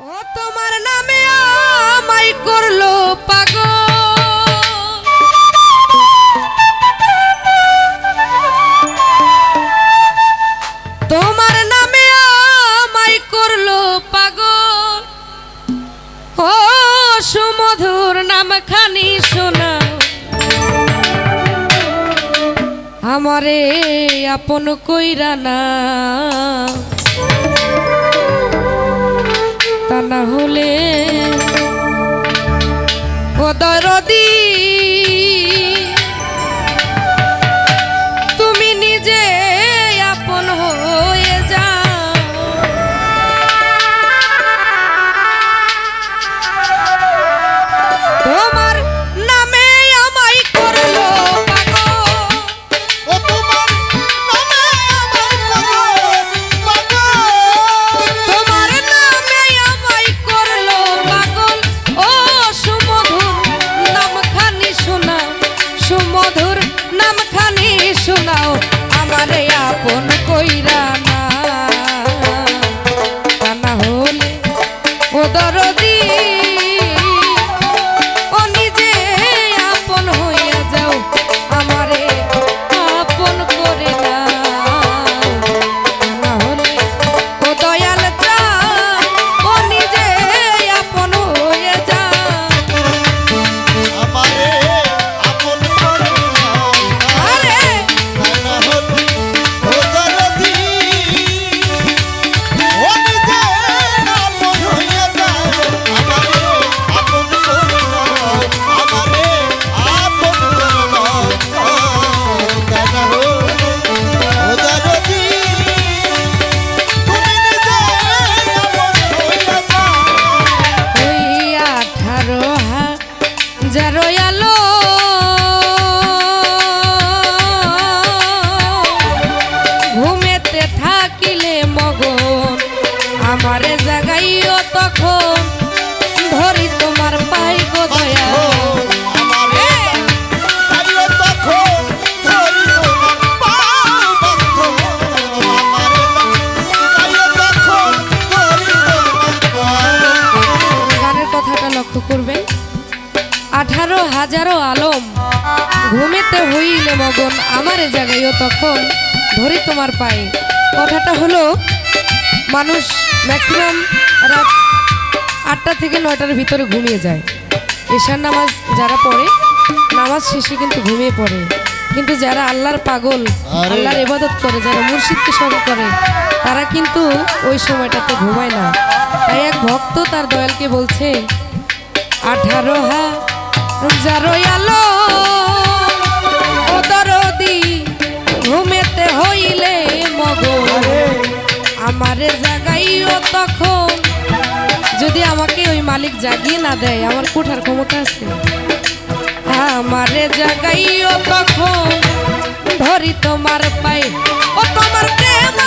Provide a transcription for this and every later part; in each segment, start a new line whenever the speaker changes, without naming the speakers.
ও তোমার নামে করল তোমার নামে করল নাম খানি আমারে আপন কইরা না তা না হলে ও দরদি। হাজারো আলম। ঘুমেতে হইলে মগন আমারে জাগাইও তখন ধরি তোমার পায়ে। কথাটা হলো মানুষ ম্যাক্সিমাম রাত আটটা থেকে নয়টার ভিতরে ঘুমিয়ে যায়। এশার নামাজ যারা পড়ে নামাজ শেষে কিন্তু ঘুমিয়ে পড়ে। কিন্তু যারা আল্লাহর পাগল। আল্লাহর ইবাদত করে যারা মুর্শিদকে স্মরণ করে তারা কিন্তু ওই সময়টাতে ঘুমায় না। তাই এক ভক্ত তার দয়ালকে বলছে আঠারো হাজারো আলো ও ঘুমেতে হইলে মগন। আমারে জাগাইও তখন। যদি আমাকে ওই মালিক জাগিয়ে না দেয় আমার কোঠার ক্ষমতা আছে? আমারে জাগাইও তখন। ধরি তোমার পায়ে ও তোমার প্রেম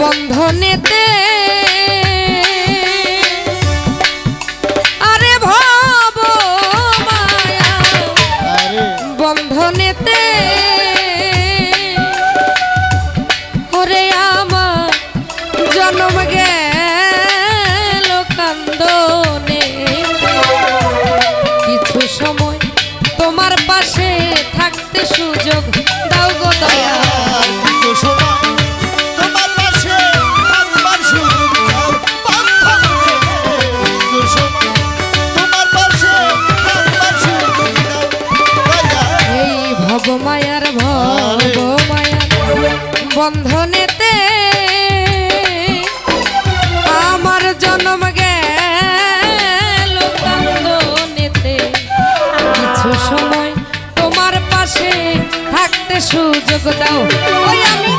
বন্ধনেতে বন্ধনেতে আমার জন্ম গেল কান্দনেতে। কিছু সময় তোমার পাশে থাকতে সুযোগ দাও। ওই আমি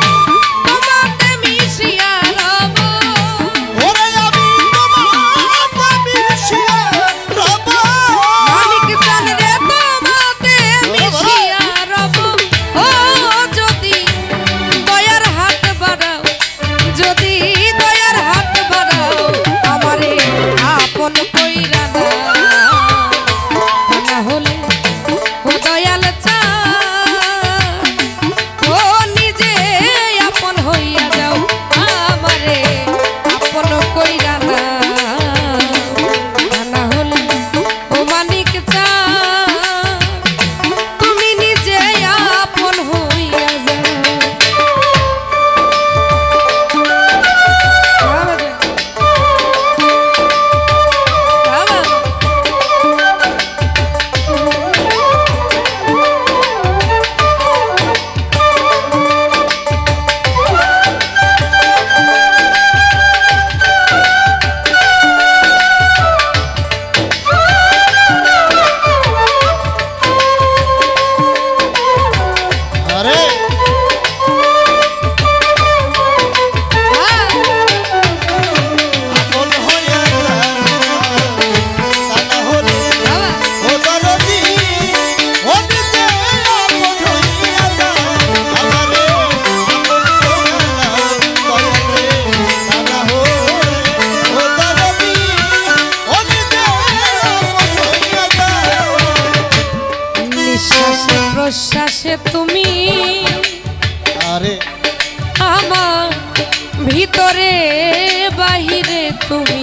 তুমি।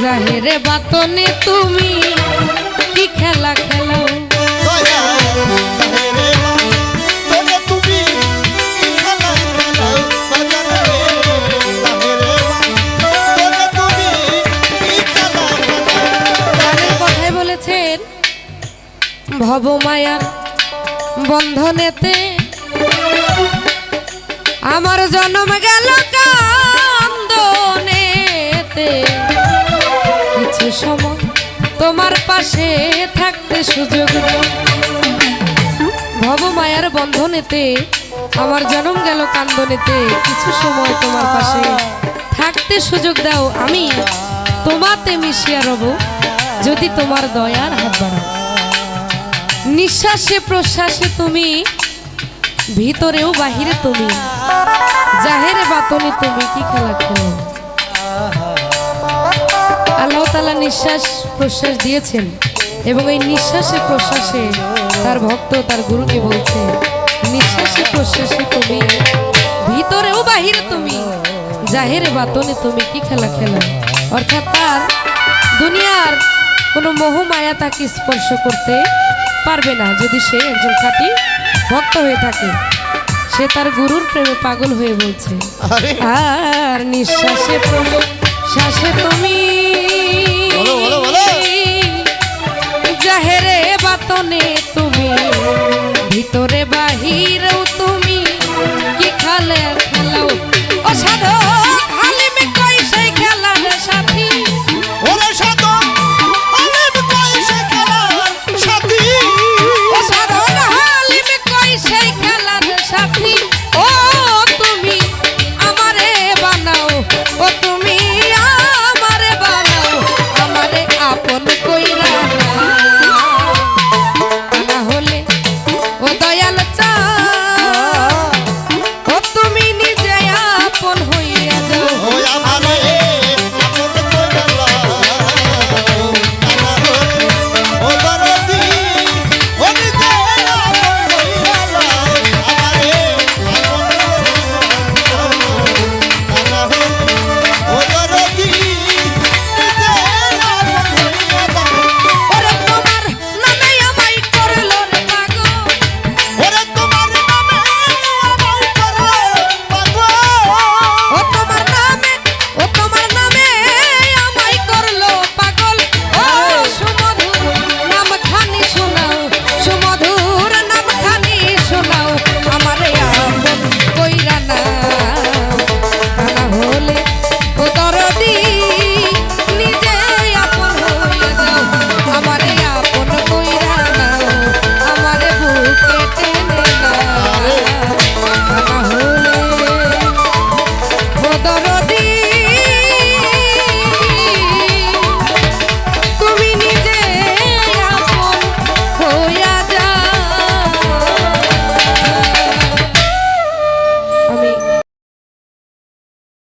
জাহেরে বাতনে তুমি কি খেলা খেলো? ভবমায়ার বন্ধনেতে আমার জন্ম গেল কান্দনেতে কিছু সময় তোমার পাশে থাকতে সুযোগ ভবমায়ার বন্ধনেতে আমার জন্ম গেল কান্দনেতে। কিছু সময় তোমার পাশে থাকতে সুযোগ দাও আমি। তোমাতে মিশিয়া রব, যদি তোমার দয়ার হাত বাড়াও। নিঃশ্বাসে প্রশ্বাসে তুমি, ভিতরেও বাহিরে তুমি। জাহেরে বাতনে তুমি কি খেলা খেলো? আল্লাহ তালা নিঃশ্বাস প্রশ্বাস দিয়েছেন এবং এই নিঃশ্বাসে প্রশ্বাসে তার ভক্ত, তার গুরুকে বলছে নিঃশ্বাসে প্রশ্বাসে তুমি ভিতরেও বাহিরে তুমি জাহেরে বাতনে তুমি কি খেলা খেলো? অর্থাৎ তার দুনিয়ার কোনো মোহমায়া তাকে স্পর্শ করতে পারবে না যদি সে একজন খাঁটি ভক্ত হয়ে থাকে। সে তার গুরুর প্রেমে পাগল হয়ে বলছে
আর।
নিঃশ্বাসে শ্বাসে তুমি
জাহেরে বাতনে তুমি
ভিতরে বাহিরেও তুমি কি খালের